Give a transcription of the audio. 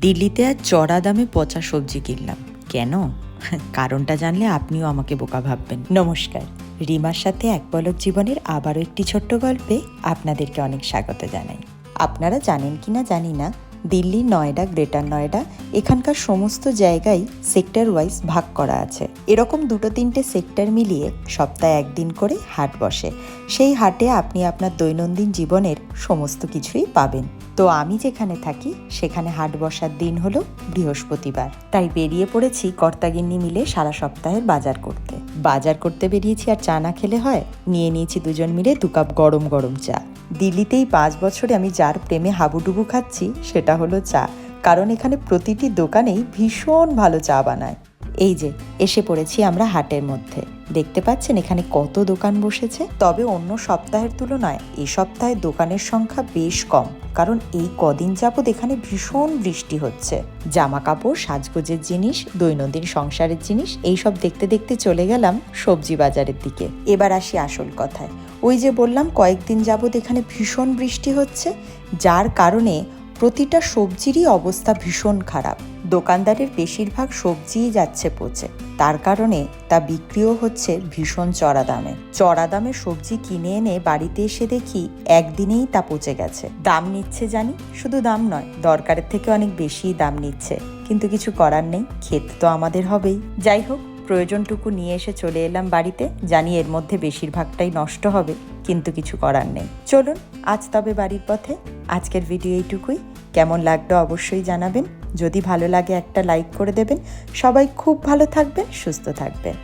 দিল্লিতে আর চড়া দামে পচা সবজি কিনলাম। কেন? কারণটা জানলে আপনিও আমাকে বোকা ভাববেন। নমস্কার। রিমার সাথে এক পলক জীবনের আবারও একটি ছোট্ট গল্পে আপনাদেরকে অনেক স্বাগত জানাই। আপনারা জানেন কি না জানি না দিল্লি, নয়ডা, গ্রেটার নয়ডা, এখানকার সমস্ত জায়গায় সেক্টর ওয়াইজ ভাগ করা আছে। এরকম দুটো তিনটে সেক্টর মিলিয়ে সপ্তাহে একদিন করে হাট বসে। সেই হাটে আপনি আপনার দৈনন্দিন জীবনের সমস্ত কিছুই পাবেন। তো আমি যেখানে থাকি, সেখানে হাট বসার দিন হলো বৃহস্পতিবার। তাই বেরিয়ে পড়েছি কর্তাগিন্নি মিলে সারা সপ্তাহের বাজার করতে। বাজার করতে বেরিয়েছি আর চা না খেলে হয়, নিয়ে নিয়েছি দুজন মিলে দু কাপ গরম গরম চা। দিল্লিতেই পাঁচ বছরে আমি যার প্রেমে হাবুডুবু খাচ্ছি, সেটা হলো চা। কারণ এখানে প্রতিটি দোকানেই ভীষণ ভালো চা বানায়। এই যে, এসে পড়েছি আমরা হাটের মধ্যে। দেখতে পাচ্ছেন এখানে কত দোকান বসেছে? তবে অন্য সপ্তাহের তুলনায় এই সপ্তাহে দোকানের সংখ্যা বেশ কম। কারণ এই কদিন যাবৎ এখানে ভীষণ বৃষ্টি হচ্ছে। জামা কাপড় সাজগোজের জিনিস, দৈনন্দিন সংসারের জিনিস, এইসব দেখতে দেখতে চলে গেলাম সবজি বাজারের দিকে। এবার আসি আসল কথায়। ওই যে বললাম, কয়েকদিন যাবৎ এখানে ভীষণ বৃষ্টি হচ্ছে, যার কারণে প্রতিটা সবজিরই অবস্থা ভীষণ খারাপ। দোকানদারের বেশিরভাগ সবজিই যাচ্ছে পচে। তার কারণে তা বিক্রিও হচ্ছে ভীষণ চড়া দামে। চড়া দামে সবজি কিনে এনে বাড়িতে এসে দেখি একদিনেই তা পচে গেছে। দাম নিচ্ছে জানি, শুধু দাম নয়, দরকারের থেকে অনেক বেশিই দাম নিচ্ছে। কিন্তু কিছু করার নেই, ক্ষেত তো আমাদের হবেই। যাই হোক প্রয়োজনটুকু নিয়ে এসে চলে এলাম বাড়িতে। জানি এর মধ্যে বেশিরভাগটাই নষ্ট হবে, কিন্তু কিছু করার নেই। চলুন, আজ তবে বাড়ির পথে। আজকের ভিডিও এইটুকুই। কেমন লাগল অবশ্যই জানাবেন। যদি ভালো লাগে একটা লাইক করে দেবেন। সবাই খুব ভালো থাকবেন, সুস্থ থাকবেন।